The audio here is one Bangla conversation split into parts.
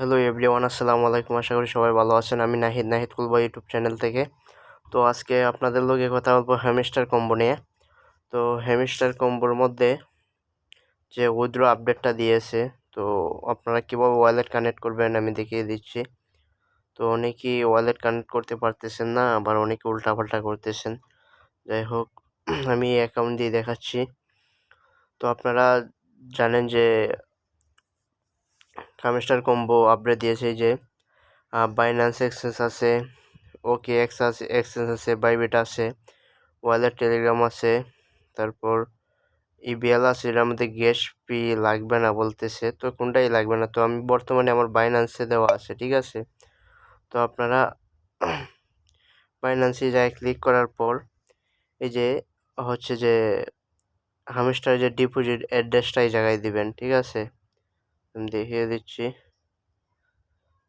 হ্যালো এভরিওয়ান আসসালামু আলাইকুম। আশা করি সবাই ভালো আছেন। আমি নাহিদ নাহিদ কুলবা ইউটিউব চ্যানেল থেকে। তো আজকে আপনাদের লোকে কথা বলব হ্যামিস্টার কম্বো নিয়ে। তো হ্যামিস্টার কম্বোর মধ্যে যে উইড্রো আপডেটটা দিয়েছে, তো আপনারা কীভাবে ওয়ালেট কানেক্ট করবেন আমি দেখিয়ে দিচ্ছি। তো অনেকেই ওয়ালেট কানেক্ট করতে পারতেছেন না, আবার অনেকে উল্টাপাল্টা করতেছেন। যাই হোক, আমি অ্যাকাউন্ট দিয়ে দেখাচ্ছি। তো আপনারা জানেন যে হামস্টার কম্বো আপডেট দিয়েছে যে বাইন্যান্স এক্সচেঞ্জ আছে ওকে এক্স আছে এক্সচেঞ্জ আছে বাইবিট আছে ওয়ালেট টেলিগ্রাম আছে, তারপর ইবিএল আছে, এটার মধ্যে গ্যাস পি লাগবে না বলতেছে, তো কোনটাই লাগবে না, তো আমি বর্তমানে আমার বাইন্যান্সে দেওয়া আছে, ঠিক আছে? তো আপনারা বাইন্যান্সে যায় ক্লিক করার পর, এই যে হচ্ছে যে হামিস্টার যে ডিপোজিট অ্যাড্রেসটা এই জায়গায় দিবেন, ঠিক আছে? দেখিয়ে দিচ্ছি।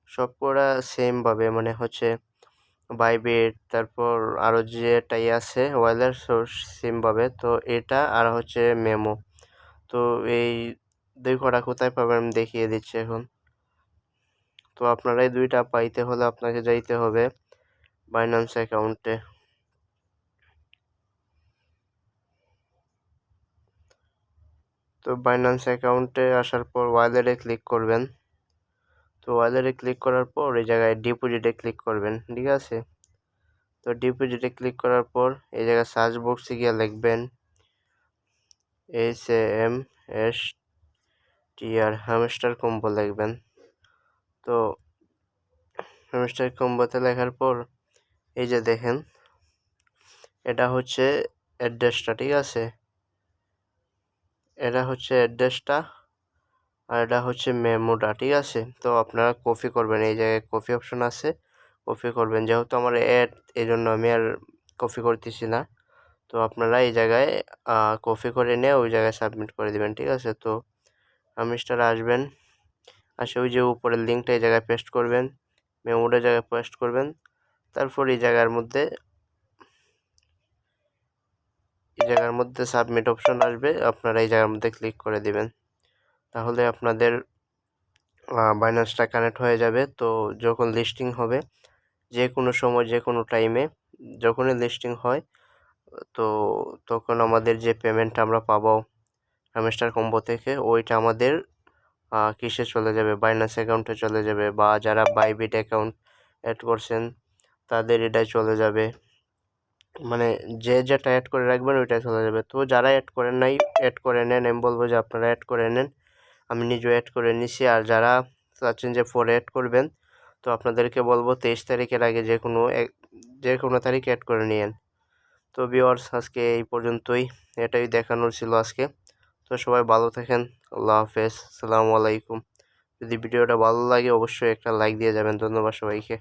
সব করা সেমভাবে মানে হচ্ছে বাইবিট তারপর আরও যেটাই আছে ওয়েলার সোর্স সেমভাবে তো এটা আর হচ্ছে মেমো তো এই দুই কটা কোথায় পাবেন আমি দেখিয়ে দিচ্ছি এখন। তো আপনারা এই দুইটা পাইতে হলে আপনাকে যাইতে হবে বাইন্যান্স অ্যাকাউন্টে তো বাইন্যান্স অ্যাকাউন্টে আসার পর ওয়ালেটে ক্লিক করবেন। তো ওয়ালেটে ক্লিক করার পর এই জায়গায় ডিপোজিটে ক্লিক করবেন, ঠিক আছে? তো ডিপোজিটে ক্লিক করার পর এই জায়গায় সার্চ বক্সে গিয়ে লিখবেন H M S T R hamster combo লিখবেন। তো হ্যামস্টার কম্বোতে লেখার পর এই যে দেখেন, এটা হচ্ছে অ্যাড্রেসটা ঠিক আছে? এটা হচ্ছে অ্যাড্রেসটা আর এটা হচ্ছে মেমোটা, ঠিক আছে? তো আপনারা কপি করবেন, এই জায়গায় কপি অপশন আছে। কপি করবেন, যেহেতু আমার অ্যাড এই জন্য আমি আর কপি করতেছি না। তো আপনারা এই জায়গায় কপি করে নিয়ে ওই জায়গায় সাবমিট করে দেবেন, ঠিক আছে? তো আমিস্টার আসবেন, আসে ওই যে উপরের লিঙ্কটা এই জায়গায় পেস্ট করবেন, মেমোটা জায়গায় পেস্ট করবেন। তারপর এই জায়গার মধ্যে জায়গার মধ্যে সাবমিট অপশন আসবে, আপনারা এই জায়গার মধ্যে ক্লিক করে দিবেন। তাহলে আপনাদের বাইন্যান্সটা কানেক্ট হয়ে যাবে। তো যখন লিস্টিং হবে যে কোনো সময় যে কোনো টাইমে যখনই লিস্টিং হয়, তো তখন আমাদের যে পেমেন্টটা আমরা পাবো হ্যামস্টার কম্বো থেকে, ওইটা আমাদের কিসে চলে যাবে? বাইন্যান্স অ্যাকাউন্টে চলে যাবে বা যারা বাইবিট অ্যাকাউন্ট অ্যাড করছেন, তাদের এটাই চলে যাবে। মানে যে যেটা অ্যাড করে রাখবেন, ওইটাই চলে যাবে। তো যারা অ্যাড করেন নাই অ্যাড করে নেন। আমি বলব যে আপনারা অ্যাড করে নেন। আমি নিজেও অ্যাড করে নিছি। আর যারা চাচ্ছেন যে ফোর অ্যাড করবেন, তো আপনাদেরকে বলব তেইশ তারিখের আগে যে কোনো যে কোনো তারিখ অ্যাড করে নিয়েন। তো ভিওয়ার্স আজকে এই পর্যন্তই। এটাই দেখানোর ছিল আজকে। তো সবাই ভালো থাকেন। আল্লাহ হাফেজ। সালামু আলাইকুম। যদি ভিডিওটা ভালো লাগে, অবশ্যই একটা লাইক দিয়ে যাবেন। ধন্যবাদ সবাইকে।